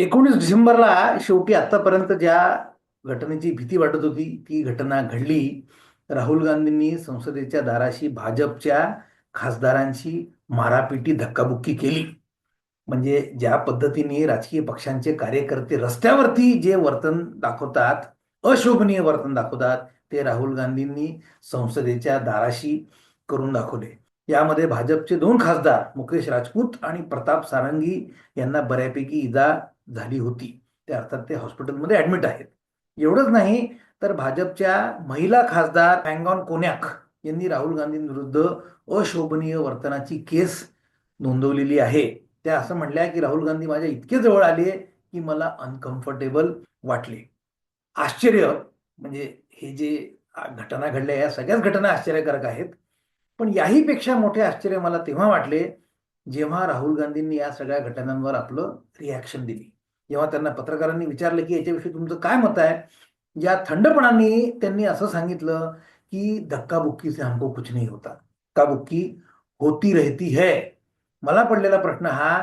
एकोणीस डिसेंबरला शेवटी आतापर्यंत ज्या घटनेची भीती वाटत होती ती घटना घडली. राहुल गांधींनी संसदेच्या दाराशी भाजपच्या खासदारांशी मारापिटी धक्काबुक्की केली. म्हणजे ज्या पद्धतीने राजकीय पक्षांचे कार्यकर्ते रस्त्यावरती जे वर्तन दाखवतात अशोभनीय वर्तन दाखवतात ते राहुल गांधींनी संसदेच्या दाराशी करून दाखवले. यामध्ये भाजपचे दोन खासदार मुकेश राजपूत आणि प्रताप सारंगी यांना बऱ्यापैकी इजा झाली होती. ते अर्थात ते हॉस्पिटलमध्ये ऍडमिट आहेत. एवढंच नाही तर भाजपच्या महिला खासदार पँगॉन कोन्याक यांनी राहुल गांधींविरुद्ध अशोभनीय वर्तनाची केस नोंदवलेली आहे. त्या असं म्हणल्या की राहुल गांधी माझ्या इतके जवळ आले की मला अनकम्फर्टेबल वाटले. आश्चर्य म्हणजे हे जे घटना घडल्या या सगळ्याच घटना आश्चर्यकारक आहेत. पण याहीपेक्षा मोठे आश्चर्य मला तेव्हा वाटले जेव्हा राहुल गांधींनी या सगळ्या घटनांवर आपलं रिॲक्शन दिली. जेव्हा त्यांना पत्रकारांनी विचारलं की याच्याविषयी तुमचं काय मत आहे? या थंडपणाने त्यांनी असं सांगितलं की धक्काबुक्की से हमको कुछ नाही होता. धक्काबुक्की होती रहती है. मला पडलेला प्रश्न हा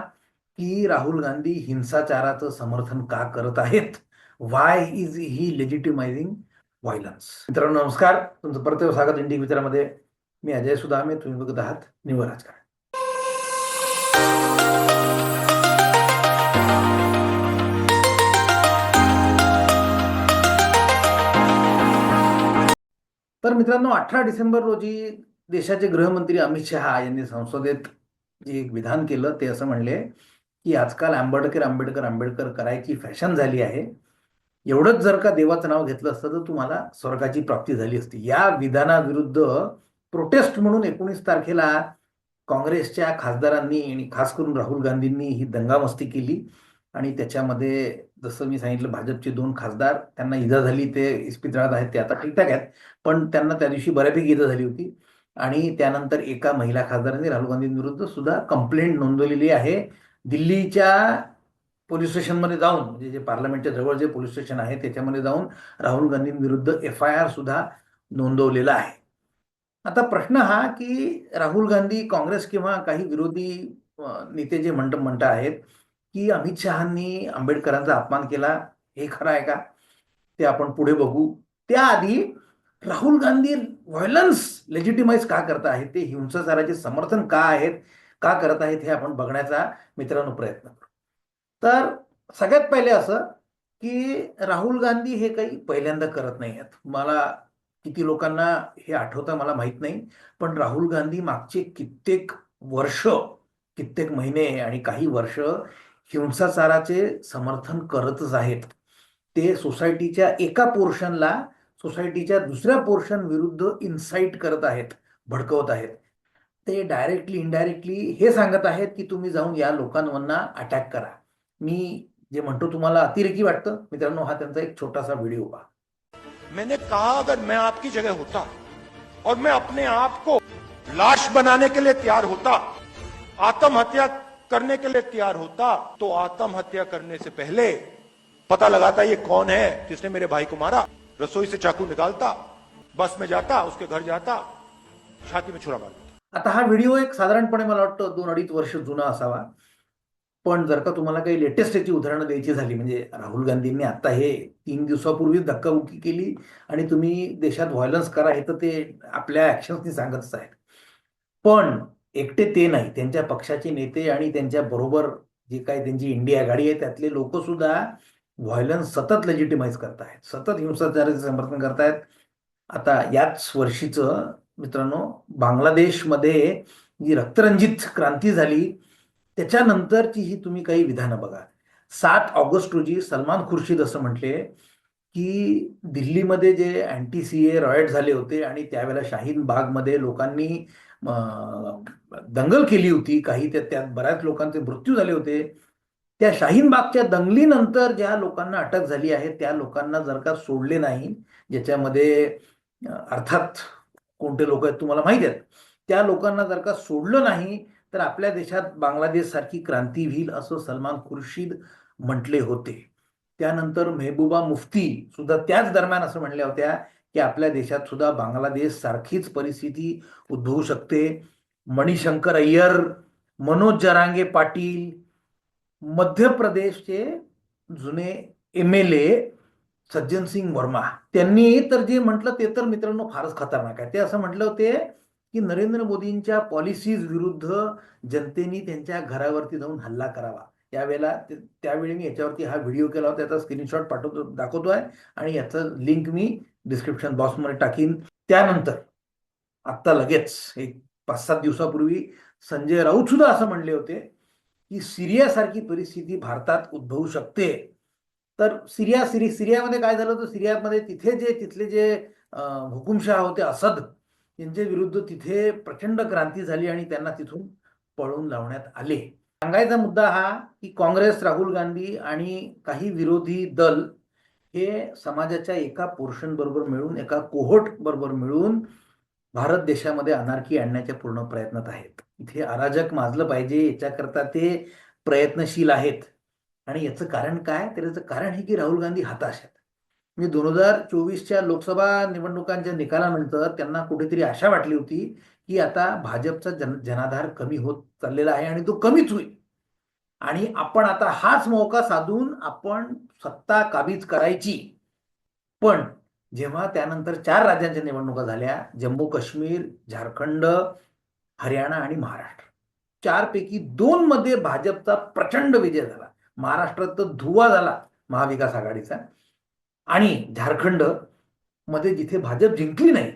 की राहुल गांधी हिंसाचाराचं समर्थन का करत आहेत? Why is he legitimising violence मित्रांनो नमस्कार. तुमचं परत स्वागत इंडिया मित्रामध्ये मी अजय सुदामे. तुम्ही बघत आहात निव्वळ राजकारण. तर मित्रांनो अठरा डिसेंबर रोजी देशाचे गृहमंत्री अमित शहा यांनी संसदेत जे एक विधान केलं ते असं म्हणले की आजकाल आंबेडकर आंबेडकर आंबेडकर करायची फॅशन झाली आहे. एवढंच जर का देवाचं नाव घेतलं असतं तर तुम्हाला स्वर्गाची प्राप्ती झाली असती. या विधानाविरुद्ध प्रोटेस्ट म्हणून एकोणीस तारखेला काँग्रेसच्या खासदारांनी आणि खास करून राहुल गांधींनी ही दंगामस्ती केली आणि त्याच्यामध्ये जसं मी सांगितलं भाजपचे दोन खासदार त्यांना इजा झाली ते इस्पितळात आहेत ते आता ठीकठाक आहेत पण त्यांना त्या दिवशी बऱ्यापैकी इजा झाली होती. आणि त्यानंतर एका महिला खासदारांनी राहुल गांधींविरुद्ध सुद्धा कंप्लेंट नोंदवलेली आहे. दिल्लीच्या पोलीस स्टेशनमध्ये जाऊन म्हणजे जे पार्लमेंटच्या जवळ जे पोलीस स्टेशन आहे त्याच्यामध्ये जाऊन राहुल गांधींविरुद्ध एफ आय आर सुद्धा नोंदवलेला आहे. आता प्रश्न हा की राहुल गांधी काँग्रेस किंवा काही विरोधी नेते जे म्हणत म्हणत आहेत की अमित शहानी आंबेडकरांचा अपमान केला हे खरं आहे का? ते आपण पुढे बघू. त्याआधी राहुल गांधी व्हायलन्स लेजिटिमाइज का करत आहेत? ते हिंसाचाराचे समर्थन का आहेत? का करत आहेत? हे आपण बघण्याचा मित्रांनो प्रयत्न करू. तर सगळ्यात पहिले असं की राहुल गांधी हे काही पहिल्यांदा करत नाही आहेत. मला किती लोकांना हे आठवतं मला माहीत नाही. पण राहुल गांधी मागचे कित्येक वर्ष कित्येक महिने आणि काही वर्ष हिंसाचाराचे समर्थन करतच आहेत. ते सोसायटीच्या एका पोर्शनला सोसायटीच्या दुसऱ्या पोर्शन विरुद्ध इन्साइट करत आहेत भडकवत आहेत. ते डायरेक्टली इनडायरेक्टली हे सांगत आहेत की तुम्ही जाऊन या लोकांवरना अटॅक करा. मी जे म्हणतो तुम्हाला अतिरेकी वाटतं. मित्रांनो हा त्यांचा एक छोटासा व्हिडिओ पहा. मैंने कहा अगर मैं आपकी जगह होता और मैं अपने आप को लाश बनाने के लिए तैयार होता आत्महत्या करने के लिए तैयार होता तो आत्महत्या करने से पहले पता लगाता ये कौन है जिसने मेरे भाई को मारा। रसोई से चाकू निकालता बस में जाता उसके घर जाता छाती में छुरा मारता आता हा व्हिडिओ एक साधारणपणे मला वाटतं दोन अडीच वर्ष जुना असावा. पण जर का तुम्हाला काही लेटेस्ट याची उदाहरणं द्यायची झाली म्हणजे राहुल गांधींनी आता हे तीन दिवसापूर्वी धक्काबुक्की केली आणि तुम्ही देशात व्हायलन्स करा हे तर ते आपल्या ऍक्शन्सनी सांगतच आहेत. पण एकटे ते नाही त्यांच्या पक्षाचे नेते आणि त्यांच्या बरोबर जे काही त्यांची इंडिया आघाडी आहे त्यातले लोक सुद्धा व्हायलन्स सतत लेजिटिमाइज करतायत सतत हिंसाचाराचे समर्थन करतायत. आता याच वर्षीचं मित्रांनो बांगलादेशमध्ये जी रक्तरंजित क्रांती झाली त्याच्यानंतरची ही तुम्ही काही विधानं बघा. सात ऑगस्ट रोजी सलमान खुर्शीद असं म्हटले की दिल्लीमध्ये जे अँटी सी ए रॉयट झाले होते आणि त्यावेळेला शाहीन बागमध्ये लोकांनी दंगल केली होती. काही त्या त्यात बऱ्याच लोकांचे मृत्यू झाले होते. त्या शाहीनबागच्या दंगलीनंतर ज्या लोकांना अटक झाली आहे त्या लोकांना जर का सोडले नाही ज्याच्यामध्ये अर्थात कोणते लोक आहेत तुम्हाला माहिती आहेत त्या लोकांना जर का सोडलं नाही तर आपल्या देशात बांगलादेश सारखी क्रांती होईल असं सलमान खुर्शीद म्हटले होते. त्यानंतर मेहबूबा मुफ्ती सुद्धा त्याच दरम्यान असं म्हणल्या होत्या की आपल्या देशात सुद्धा बांगलादेश सारखीच परिस्थिती उद्भवू शकते. मणिशंकर अय्यर मनोज जरांगे पाटील मध्य प्रदेशचे जुने M L A Sajjan Singh Verma. त्यांनी तर जे म्हटलं ते तर मित्रांनो फारच खतरनाक आहे. ते असं म्हटलं होते की नरेंद्र मोदींच्या पॉलिसीज विरुद्ध जनतेने त्यांच्या घरावरती जाऊन हल्ला करावा. यावेळेला त्यावेळी मी याच्यावरती हा व्हिडिओ केला होता त्याचा स्क्रीनशॉट पाठवतो दाखवतो आहे आणि याचं लिंक मी डिस्क्रिप्शन बॉक्समध्ये टाकीन. त्यानंतर आत्ता लगेच एक पाच सात दिवसापूर्वी संजय राऊत सुद्धा असं म्हणले होते की सिरियासारखी परिस्थिती भारतात उद्भवू शकते. तर सिरिया सिरी सिरियामध्ये काय झालं तर सिरियामध्ये तिथे जे तिथले जे हुकुमशाह होते असद यांच्या विरुद्ध तिथे प्रचंड क्रांती झाली आणि त्यांना तिथून पळून लावण्यात आले. सांगायचा मुद्दा हा की काँग्रेस राहुल गांधी आणि काही विरोधी दल हे समाजाच्या एका पोर्शन बरोबर मिळून एका कोहोट बरोबर मिळून भारत देशामध्ये अनारकी आणण्याच्या पूर्ण प्रयत्नात आहेत. इथे अराजक माजलं पाहिजे याच्याकरता ते प्रयत्नशील आहेत. आणि याचं कारण काय? तर याचं कारण हे की राहुल गांधी हताश आहेत. म्हणजे दोन हजार चोवीसच्या लोकसभा निवडणुकांच्या निकालानंतर त्यांना कुठेतरी आशा वाटली होती की आता भाजपचा जन जनाधार कमी होत चाललेला आहे आणि तो कमीच होईल. आणि आपण आता हाच मौका साधून आपण सत्ता काबीज करायची. पण जेव्हा त्यानंतर चार राज्यांच्या निवडणुका झाल्या जम्मू काश्मीर झारखंड हरियाणा आणि महाराष्ट्र. चारपैकी दोन मध्ये भाजपचा प्रचंड विजय झाला. महाराष्ट्रात तर धुवा झाला महाविकास आघाडीचा. आणि झारखंडमध्ये जिथे भाजप जिंकली नाही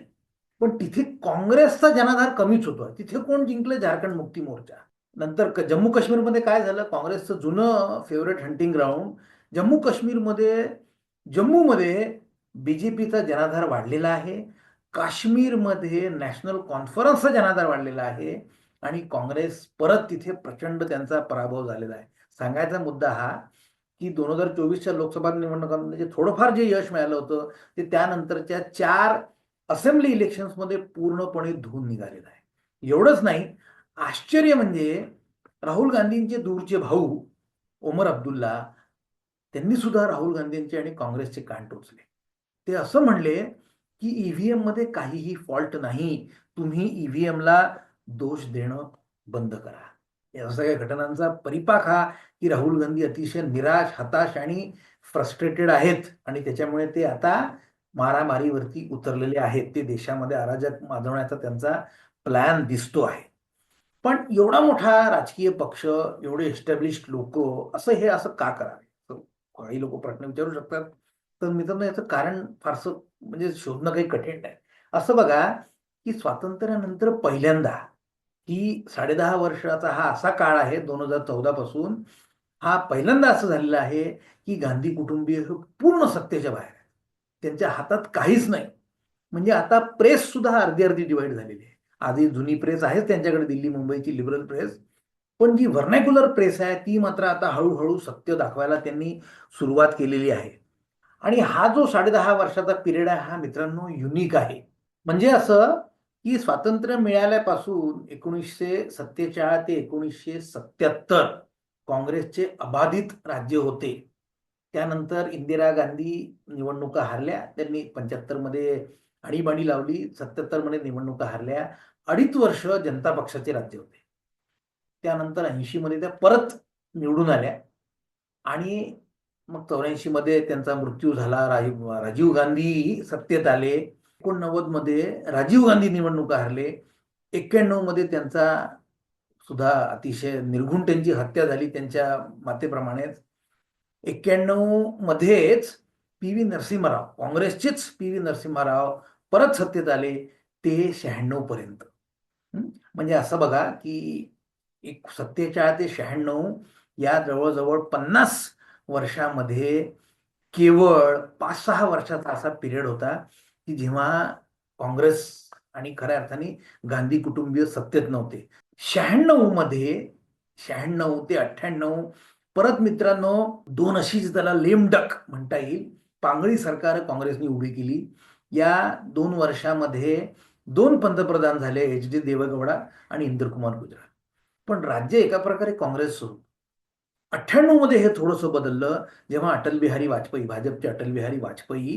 पण तिथे काँग्रेसचा जनाधार कमीच होतो. तिथे कोण जिंकलं? झारखंड मुक्ती मोर्चा. नंतर जम्मू काश्मीरमध्ये काय झालं? काँग्रेसचं जुनं फेवरेट हंटिंग ग्राउंड जम्मू काश्मीरमध्ये जम्मूमध्ये बीजेपीचा जनाधार वाढलेला आहे. काश्मीरमध्ये नॅशनल कॉन्फरन्सचा जनाधार वाढलेला आहे. आणि काँग्रेस परत तिथे प्रचंड त्यांचा पराभव झालेला आहे. सांगायचा मुद्दा हा की दोन हजार चोवीसच्या लोकसभा निवडणुकांमध्ये जे थोडंफार जे यश मिळालं होतं ते त्यानंतरच्या चार असेंब्ली इलेक्शन्समध्ये पूर्णपणे धुवून निघालेलं आहे. एवढंच नाही आश्चर्य म्हणजे राहुल गांधींचे दूरचे भाऊ ओमर अब्दुल्ला त्यांनी सुद्धा राहुल गांधींचे आणि काँग्रेसचे कान टोचले. ते असं म्हणले की ईव्हीएममध्ये काहीही फॉल्ट नाही तुम्ही ईव्हीएमला दोष देणं बंद करा. या सगळ्या घटनांचा परिपाक हा की राहुल गांधी अतिशय निराश हताश आणि फ्रस्ट्रेटेड आहेत आणि त्याच्यामुळे ते आता मारामारीवरती उतरलेले आहेत. ते देशामध्ये अराजक माजवण्याचा त्यांचा प्लॅन दिसतो आहे. पण एवढा मोठा राजकीय पक्ष एवढे एस्टॅब्लिश्ड लोक असं हे असं का करावे? तर काही लोक प्रश्न विचारू शकतात. तर मित्रांनो याचं कारण फारसं म्हणजे शोधणं काही कठीण नाही. असं बघा की स्वातंत्र्यानंतर पहिल्यांदा की साडेदहा वर्षाचा हा असा काळ आहे दोन हजार चौदा पासून हा पहिल्यांदा असं झालेला आहे की गांधी कुटुंबीय हे पूर्ण सत्तेच्या बाहेर आहे त्यांच्या हातात काहीच नाही. म्हणजे आता प्रेस सुद्धा अर्धी अर्धी डिवाइड झालेली आहे. आधी जुनी प्रेस आहेच त्यांच्याकडे दिल्ली मुंबईची लिबरल प्रेस पण जी व्हर्नॅक्युलर प्रेस आहे ती मात्र आता हळूहळू सत्य दाखवायला त्यांनी सुरुवात केलेली आहे. आणि हा जो साडेदहा वर्षाचा पिरियड आहे हा मित्रांनो युनिक आहे. म्हणजे असं की स्वातंत्र्य मिळाल्यापासून एकोणीसशे सत्तेचाळीस ते एकोणीसशे सत्याहत्तर काँग्रेसचे अबाधित राज्य होते. त्यानंतर इंदिरा गांधी निवडणुका हारल्या त्यांनी पंच्याहत्तरमध्ये आणीबाणी लावली सत्याहत्तरमध्ये निवडणुका हरल्या. अडीच वर्ष जनता पक्षाचे राज्य होते. त्यानंतर ऐंशी मध्ये त्या परत निवडून आल्या. आणि मग चौऱ्याऐंशी मध्ये त्यांचा मृत्यू झाला. राजीव राजीव गांधी सत्तेत आले. एकोणनव्वदमध्ये राजीव गांधी निवडणुका हरले. एक्क्याण्णवमध्ये त्यांचा सुद्धा अतिशय निर्घुण त्यांची हत्या झाली त्यांच्या मातेप्रमाणेच एक्क्याण्णव मध्येच पी व्ही नरसिंहराव काँग्रेसचेच पी व्ही नरसिंहराव परत सत्तेत आले ते शहाण्णव पर्यंत. म्हणजे असं बघा की एक सत्तेचाळीस ते शहाण्णव या जवळजवळ पन्नास वर्षामध्ये केवळ पाच सहा वर्षाचा असा पिरियड होता की जेव्हा काँग्रेस आणि खऱ्या अर्थाने गांधी कुटुंबीय सत्तेत नव्हते. शहाण्णवमध्ये शहाण्णव ते अठ्ठ्याण्णव परत मित्रांनो दोन अशीच त्याला लेमडक म्हणता येईल. पांगळी सरकार काँग्रेसने उभी केली. या दोन वर्षामध्ये दोन पंतप्रधान झाले एच डी देवेगौडा आणि इंद्रकुमार गुजराल पण राज्य एका प्रकारे काँग्रेस सुरू अठ्ठ्याण्णवमध्ये हे थोडंसं बदललं जेव्हा अटल बिहारी वाजपेयी भाजपचे अटल बिहारी वाजपेयी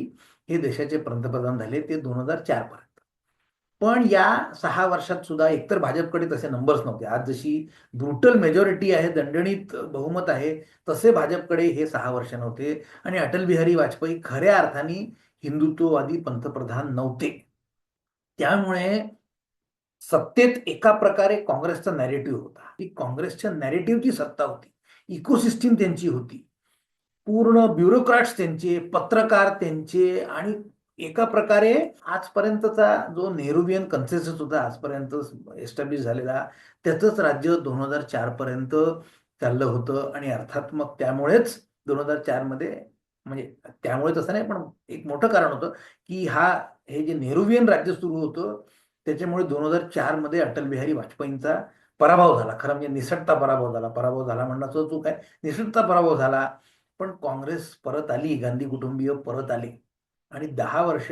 हे देशाचे पंतप्रधान झाले ते दोन हजार चार पर्यंत. पण या सहा वर्षात सुद्धा एकतर भाजपकडे तसे नंबर्स नव्हते. आज जशी ब्रुटल मेजॉरिटी आहे दणदणीत बहुमत आहे तसे भाजपकडे हे सहा वर्ष नव्हते. आणि अटल बिहारी वाजपेयी खऱ्या अर्थाने हिंदुत्ववादी पंतप्रधान नव्हते. त्यामुळे सत्तेत एका प्रकारे काँग्रेसचा नॅरेटिव्ह होता. ती काँग्रेसच्या नॅरेटिव्हची सत्ता होती. इकोसिस्टीम त्यांची होती. पूर्ण ब्युरोक्रॅट्स त्यांचे पत्रकार त्यांचे आणि एका प्रकारे आजपर्यंतचा जो नेहरूबियन कन्सेन्सस होता आजपर्यंत एस्टॅब्लिश झालेला त्याचंच राज्य दोन हजार चार पर्यंत चाललं होतं आणि अर्थात मग त्यामुळेच दोन हजार चारमध्ये म्हणजे त्यामुळे तसं नाही पण एक मोठं कारण होतं की हा हे जे नेहरूवियन राज्य सुरू होतं त्याच्यामुळे दोन हजार चारमध्ये अटल बिहारी वाजपेयींचा पराभव झाला. खरं म्हणजे निसटता पराभव झाला. पराभव झाला म्हणण्याचं चूक आहे. निसटता पराभव झाला. पण काँग्रेस परत आली गांधी कुटुंबीय परत आले. आणि दहा वर्ष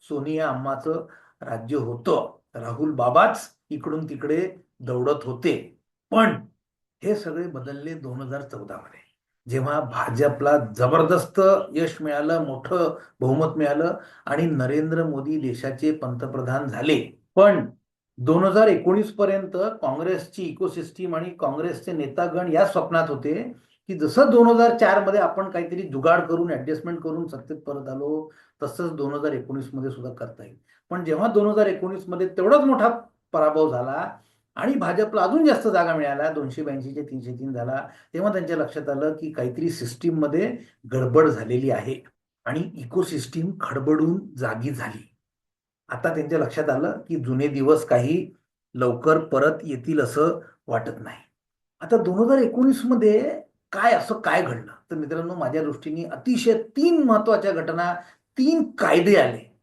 सोनिया अम्माचं राज्य होतं. राहुल बाबाच इकडून तिकडे दौडत होते. पण हे सगळे बदलले दोन हजार चौदा मध्ये. जेव्हा भाजपला जबरदस्त यश मिळालं मोठं बहुमत मिळालं आणि नरेंद्र मोदी देशाचे पंतप्रधान झाले. पण दोन हजार एकोणीस पर्यंत काँग्रेसची इकोसिस्टीम आणि काँग्रेसचे नेतागण या स्वप्नात होते की जसं दोन हजार चारमध्ये आपण काहीतरी जुगाड करून ऍडजस्टमेंट करून सत्तेत परत आलो तसंच दोन हजार एकोणीसमध्ये सुद्धा करता येईल. पण जेव्हा दोन हजार एकोणीसमध्ये तेवढाच मोठा पराभव झाला आणि भाजपला अजून जास्त जागा मिळाल्या. दोनशे ब्याऐंशीचे तीनशे तीन झाला. तेव्हा त्यांच्या लक्षात आलं की काहीतरी सिस्टीममध्ये गडबड झालेली आहे आणि इकोसिस्टीम खडबडून जागी झाली. आता त्यांच्या लक्षात आलं की जुने दिवस काही लवकर परत येतील असं वाटत नाही. आता दोन हजार एकोणीसमध्ये काय असं काय घडलं? तर मित्रांनो माझ्या दृष्टीने अतिशय तीन महत्त्वाच्या घटना तीन कायदे आले.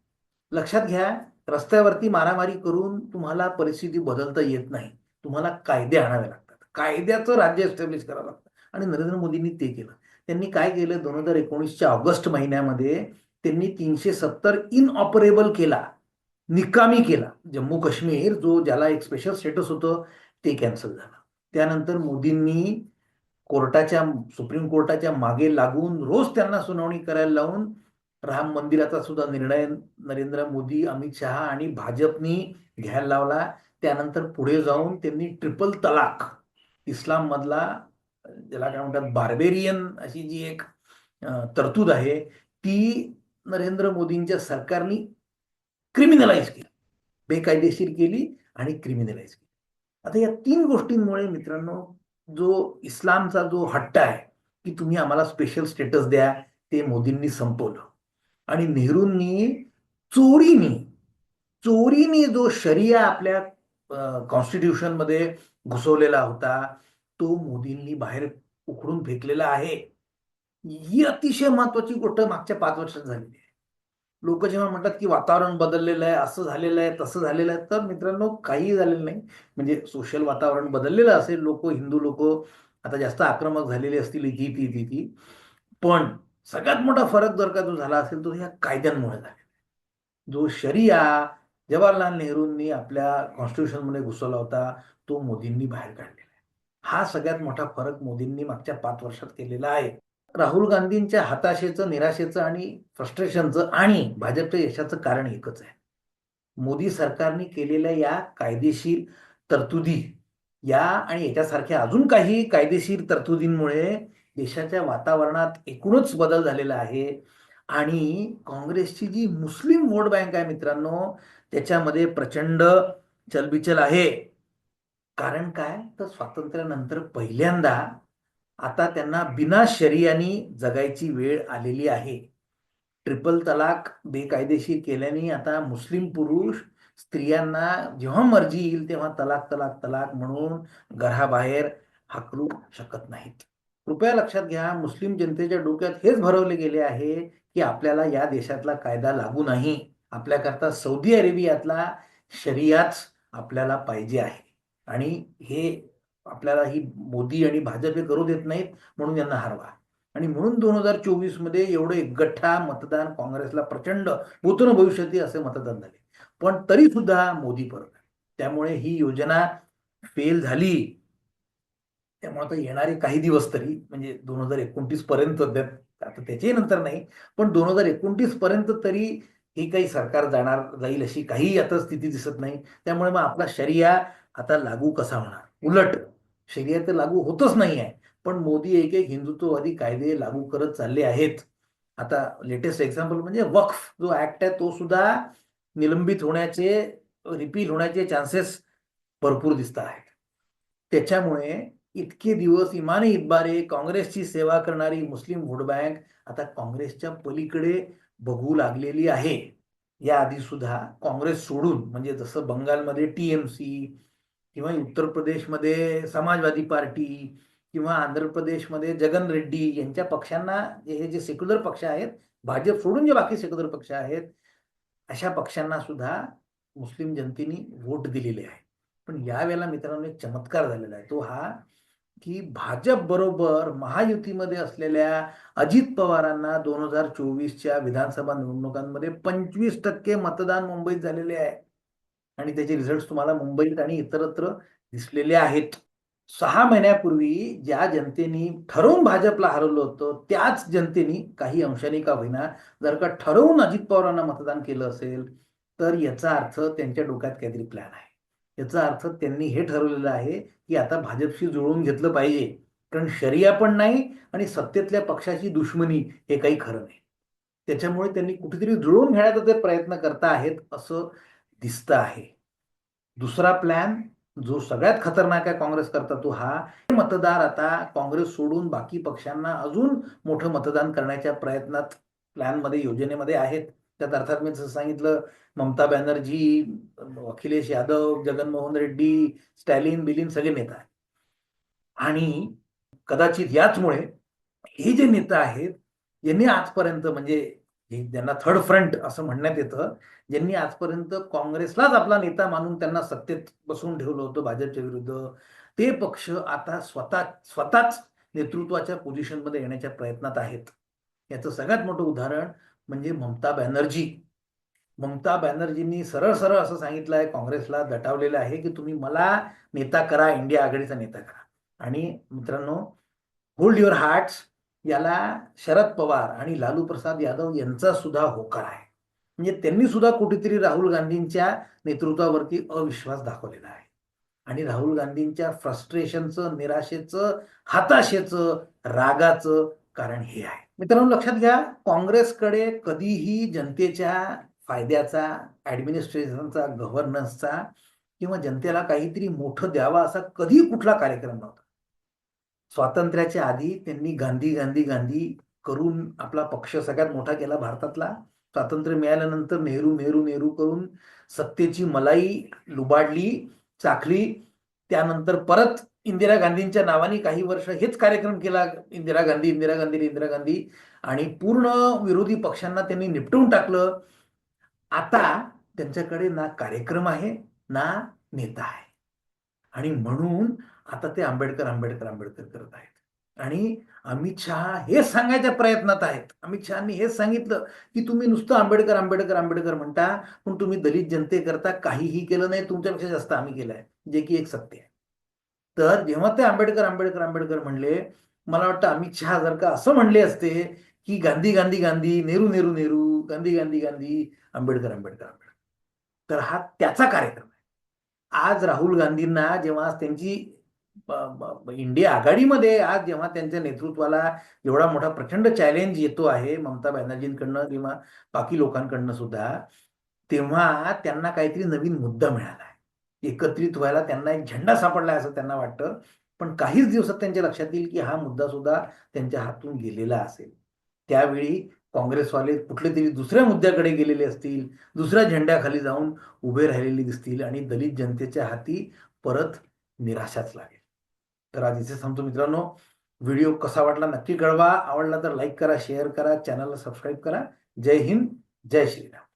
लक्षात घ्या रस्त्यावरती मारामारी करून तुम्हाला परिस्थिती बदलता येत नाही. तुम्हाला कायदे आणावे लागतात. कायद्याचं राज्य एस्टॅब्लिश करावं लागतं. आणि नरेंद्र मोदींनी ते केलं. त्यांनी काय केलं? दोन हजार एकोणीसच्या ऑगस्ट महिन्यामध्ये त्यांनी तीनशे सत्तर इनऑपरेबल केला. निकामी केला. जम्मू काश्मीर जो ज्याला एक स्पेशल स्टेटस होतं ते कॅन्सल झालं. त्यानंतर मोदींनी कोर्टाच्या सुप्रीम कोर्टाच्या मागे लागून रोज त्यांना सुनावणी करायला लावून राम मंदिराचा सुद्धा निर्णय नरेंद्र मोदी अमित शहा आणि भाजपनी घ्यायला लावला. त्यानंतर पुढे जाऊन त्यांनी ट्रिपल तलाक. इस्लाम मधला ज्याला काय म्हणतात बार्बेरियन अशी जी एक तरतूद आहे ती नरेंद्र मोदींच्या सरकारने क्रिमिनलाइज केली. बेकायदेशीर केली आणि क्रिमिनलाइज केली. आता या तीन गोष्टींमुळे मित्रांनो जो इस्लामचा जो हट्ट आहे की तुम्ही आम्हाला स्पेशल स्टेटस द्या ते मोदींनी संपवलं. आणि नेहरूंनी चोरीनी चोरीने जो शरिया आपल्या कॉन्स्टिट्यूशनमध्ये घुसवलेला होता तो मोदींनी बाहेर उखडून फेकलेला आहे. ही अतिशय महत्वाची गोष्ट मागच्या पाच वर्षात झालेली आहे. लोक जेव्हा म्हणतात की वातावरण बदललेलं आहे असं झालेलं आहे तसं झालेलं आहे तर मित्रांनो काही झालेलं नाही. म्हणजे सोशल वातावरण बदललेलं असेल लोक हिंदू लोक आता जास्त आक्रमक झालेले असतील ही ती ती ती. पण सगळ्यात मोठा फरक जर का जो झाला असेल तो ह्या कायद्यांमुळे झालेला आहे. जो शरिया जवाहरलाल नेहरूंनी आपल्या कॉन्स्टिट्यूशनमध्ये घुसवला होता तो मोदींनी बाहेर काढलेला आहे. हा सगळ्यात मोठा फरक मोदींनी मागच्या पाच वर्षात केलेला आहे. राहुल गांधींच्या हताशेचं निराशेचं आणि फ्रस्ट्रेशनचं आणि भाजपच्या यशाचं कारण एकच आहे. मोदी सरकारने केलेल्या या कायदेशीर तरतुदी या आणि याच्यासारख्या अजून काही कायदेशीर तरतुदींमुळे देशाच्या वातावरणात एकूणच बदल झालेला आहे. आणि काँग्रेसची जी मुस्लिम वोट बँक आहे मित्रांनो त्याच्यामध्ये प्रचंड चलबिचल आहे. कारण काय? तर स्वातंत्र्यानंतर पहिल्यांदा आता त्यांना बिना शरियानी जगायची वेळ आलेली आहे. ट्रिपल तलाक बेकायदेशीर केल्याने आता मुस्लिम पुरुष स्त्रियांना जेव्हा मर्जी येईल तेव्हा तलाक तलाक तलाक म्हणून घराबाहेर हाकलू शकत नाहीत. कृपया लक्षात घ्या मुस्लिम जनतेच्या डोक्यात हेच भरवले गेले आहे की आपल्याला या देशातला कायदा लागू नाही. आपल्याकरता सौदी अरेबियातला शरियाच आपल्याला पाहिजे आहे. आणि हे आपल्याला ही मोदी आणि भाजप हे करू देत नाहीत म्हणून यांना हरवा. आणि म्हणून दोन हजार चोवीसमध्ये एवढं एकगठ्ठा मतदान काँग्रेसला प्रचंड भूतन भविष्यती असे मतदान झाले. पण तरी सुद्धा मोदी परत त्यामुळे ही योजना फेल झाली. त्यामुळे आता येणारे काही दिवस तरी म्हणजे दोन हजार एकोणतीस पर्यंत आता त्याच्याही नंतर नाही पण दोन हजार एकोणतीस पर्यंत तरी हे काही सरकार जाणार जाईल अशी काही आता स्थिती दिसत नाही. त्यामुळे मग आपला शरिया आता लागू कसा होणार? उलट शरिया तर लागू होतच नाही आहे पण मोदी एक एक हिंदुत्ववादी कायदे लागू करत चालले आहेत. आता लेटेस्ट एक्झाम्पल म्हणजे वक्फ जो ऍक्ट आहे तो सुद्धा निलंबित होण्याचे रिपील होण्याचे चान्सेस भरपूर दिसत आहेत. त्याच्यामुळे इतके दिवस इमाने इतबारे काँग्रेसची सेवा करणारी मुस्लिम व्होट बँक आता काँग्रेसच्या पलीकडे बघू लागलेली आहे. या आधी सुद्धा काँग्रेस सोडून म्हणजे जसं बंगालमध्ये टीएमसी किंवा उत्तर प्रदेशमध्ये समाजवादी पार्टी किंवा आंध्र प्रदेशमध्ये जगन रेड्डी यांच्या पक्षांना हे जे सेक्युलर पक्ष आहेत भाजप सोडून जे बाकी सेक्युलर पक्ष आहेत अशा पक्षांना सुद्धा मुस्लिम जनतेने वोट दिलेले आहे. पण यावेळेला मित्रांनो एक चमत्कार झालेला आहे. तो हा की भाजप बरोबर महायुतीमध्ये असलेल्या अजित पवारांना दोन हजार चोवीसच्या विधानसभा निवडणुकांमध्ये पंचवीस टक्के मतदान मुंबईत झालेले आहे. आणि त्याचे रिझल्ट तुम्हाला मुंबईत आणि इतरत्र दिसलेले आहेत. सहा महिन्यापूर्वी ज्या जनतेने ठरवून भाजपला हरवलं होतं त्याच जनतेने काही अंशाने का होईना जर का ठरवून अजित पवारांना मतदान केलं असेल तर याचा अर्थ त्यांच्या डोक्यात काहीतरी प्लॅन आहे. याचा अर्थ त्यांनी हे ठरवलेलं आहे की आता भाजपशी जुळवून घेतलं पाहिजे. कारण शरिया पण नाही आणि सत्तेतल्या पक्षाची दुश्मनी हे काही खरं नाही. त्याच्यामुळे त्यांनी कुठेतरी जुळवून घेण्याचा ते प्रयत्न करता आहेत असं दिसतं आहे. दुसरा प्लॅन जो सगळ्यात खतरनाक आहे काँग्रेस करता तो हा मतदार आता काँग्रेस सोडून बाकी पक्षांना अजून मोठं मतदान करण्याच्या प्रयत्नात प्लॅनमध्ये योजनेमध्ये आहेत. त्यात अर्थात मी जसं सांगितलं ममता बॅनर्जी अखिलेश यादव जगनमोहन रेड्डी स्टॅलिन बिलिन सगळे नेता आहेत. आणि कदाचित याचमुळे हे जे नेता आहेत यांनी आजपर्यंत म्हणजे ज्यांना थर्ड फ्रंट असं म्हणण्यात येतं ज्यांनी आजपर्यंत काँग्रेसलाच आपला नेता मानून त्यांना सत्तेत बसवून ठेवलं होतं भाजपच्या विरुद्ध ते पक्ष आता स्वतः स्वतःच नेतृत्वाच्या पोझिशनमध्ये येण्याच्या प्रयत्नात आहेत. याचं सगळ्यात मोठं उदाहरण म्हणजे ममता बॅनर्जी. ममता बॅनर्जींनी सरळ सरळ असं सांगितलं आहे काँग्रेसला दटावलेलं आहे की तुम्ही मला नेता करा इंडिया आघाडीचा नेता करा. आणि मित्रांनो होल्ड युअर हार्ट्स याला शरद पवार आणि लालू प्रसाद यादव यांचा सुद्धा होकार आहे. म्हणजे त्यांनी सुद्धा कुठेतरी राहुल गांधींच्या नेतृत्वावरती अविश्वास दाखवलेला आहे. आणि राहुल गांधींच्या फ्रस्ट्रेशनचं निराशेचं हताशेचं रागाचं कारण हे आहे. मित्रांनो लक्षात घ्या काँग्रेसकडे कधीही जनतेच्या फायद्याचा ऍडमिनिस्ट्रेशनचा गव्हर्नन्सचा किंवा जनतेला काहीतरी मोठं द्यावा असा कधी कुठला कार्यक्रम नव्हता. स्वातंत्र्याच्या आधी त्यांनी गांधी गांधी गांधी करून आपला पक्ष सगळ्यात मोठा केला भारतातला. स्वातंत्र्य मिळाल्यानंतर नेहरू नेहरू नेहरू करून सत्तेची मलाई लुबाडली चाखली. त्यानंतर परत इंदिरा गांधींच्या नावाने काही वर्ष हेच कार्यक्रम केला इंदिरा गांधी इंदिरा गांधी इंदिरा गांधी. आणि पूर्ण विरोधी पक्षांना त्यांनी निपटवून टाकलं. आता त्यांच्याकडे ना कार्यक्रम आहे ना नेता आहे. आणि म्हणून आता ते आंबेडकर आंबेडकर आंबेडकर करत आहेत. आणि अमित शहा हे सांगायच्या प्रयत्नात आहेत. अमित शहानी हेच सांगितलं की तुम्ही नुसतं आंबेडकर आंबेडकर आंबेडकर म्हणता पण तुम्ही दलित जनतेकरता काहीही केलं नाही तुमच्यापेक्षा जास्त आम्ही केलं आहे जे की एक सत्य आहे. तर जेव्हा ते आंबेडकर आंबेडकर आंबेडकर म्हणले मला वाटतं अमित शहा जर का असं म्हणले असते की गांधी गांधी गांधी नेहरू नेहरू नेहरू गांधी गांधी गांधी आंबेडकर आंबेडकर आंबेडकर. तर हा त्याचा कार्यक्रम आहे. आज राहुल गांधींना जेव्हा त्यांची इंडिया आघाडीमध्ये आज जेव्हा त्यांच्या नेतृत्वाला एवढा मोठा प्रचंड चॅलेंज येतो आहे ममता बॅनर्जींकडनं किंवा बाकी लोकांकडनं सुद्धा तेव्हा त्यांना काहीतरी नवीन मुद्दा मिळाला. एकत्रित व्हायला त्यांना एक झेंडा सापडला असं त्यांना वाटतं. पण काहीच दिवसात त्यांच्या लक्षात येईल की हा मुद्दा सुद्धा त्यांच्या हातून गेलेला असेल. त्यावेळी काँग्रेसवाले कुठले तरी दुसऱ्या मुद्द्याकडे गेलेले असतील दुसऱ्या झेंड्याखाली जाऊन उभे राहिलेले दिसतील आणि दलित जनतेच्या हाती परत निराशाच लागेल. तर आज इथे सांगतो मित्रांनो. व्हिडिओ कसा वाटला नक्की कळवा. आवडला तर लाईक करा शेअर करा चॅनलला सबस्क्राईब करा. जय हिंद जय श्रीराम.